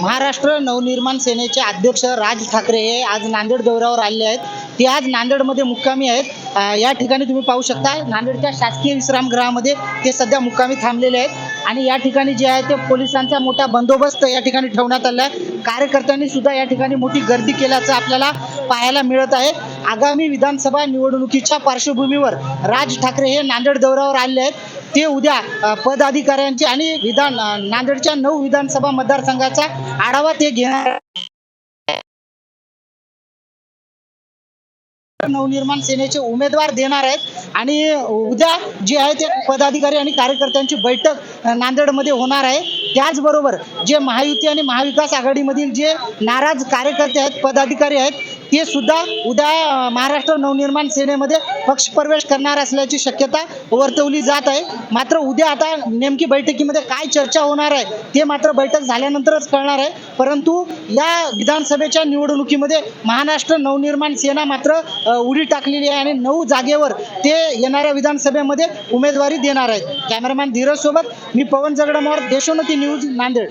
महाराष्ट्र नवनिर्माण सेनेचे अध्यक्ष राज ठाकरे हे आज नांदेड दौऱ्यावर आले आहेत. ते आज नांदेडमध्ये मुक्कामी आहेत. या ठिकाणी तुम्ही पाहू शकता नांदेडच्या शासकीय विश्रामगृहामध्ये ते सध्या मुक्कामी थांबलेले आहेत. आणि या ठिकाणी जे आहे ते पोलिसांचा मोठा बंदोबस्त या ठिकाणी ठेवण्यात आला आहे कार्यकर्त्यांनी सुद्धा या ठिकाणी मोठी गर्दी केल्याचं आपल्याला पाहायला मिळत आहे. आगामी विधानसभा निवडणुकीच्या पार्श्वभूमीवर राज ठाकरे हे नांदेड दौऱ्यावर आले आहेत. ते उद्या पदाधिकाऱ्यांची आणि विधान नांदेडच्या नऊ विधानसभा मतदारसंघाचा आढावा ते घेणार नवनिर्माण सेनेचे उमेदवार देणार आहेत. आणि उद्या जे आहे ते पदाधिकारी आणि कार्यकर्त्यांची बैठक नांदेडमध्ये होणार आहे. त्याचबरोबर जे महायुती आणि महाविकास आघाडीमधील जे नाराज कार्यकर्ते आहेत पदाधिकारी आहेत ते सुद्धा उद्या महाराष्ट्र नवनिर्माण सेनेमध्ये पक्ष प्रवेश करणार असल्याची शक्यता वर्तवली जात आहे. मात्र उद्या आता नेमकी बैठकीमध्ये काय चर्चा होणार आहे ते मात्र बैठक झाल्यानंतरच कळणार आहे. परंतु या विधानसभेच्या निवडणुकीमध्ये महाराष्ट्र नवनिर्माण सेना मात्र उडी टाकलेली आहे आणि नऊ जागेवर ते येणाऱ्या विधानसभेमध्ये उमेदवारी देणार आहेत. कॅमेरामॅन धीरज सोबत मी पवन जगडमोर देशोन्नती न्यूज नांदेड.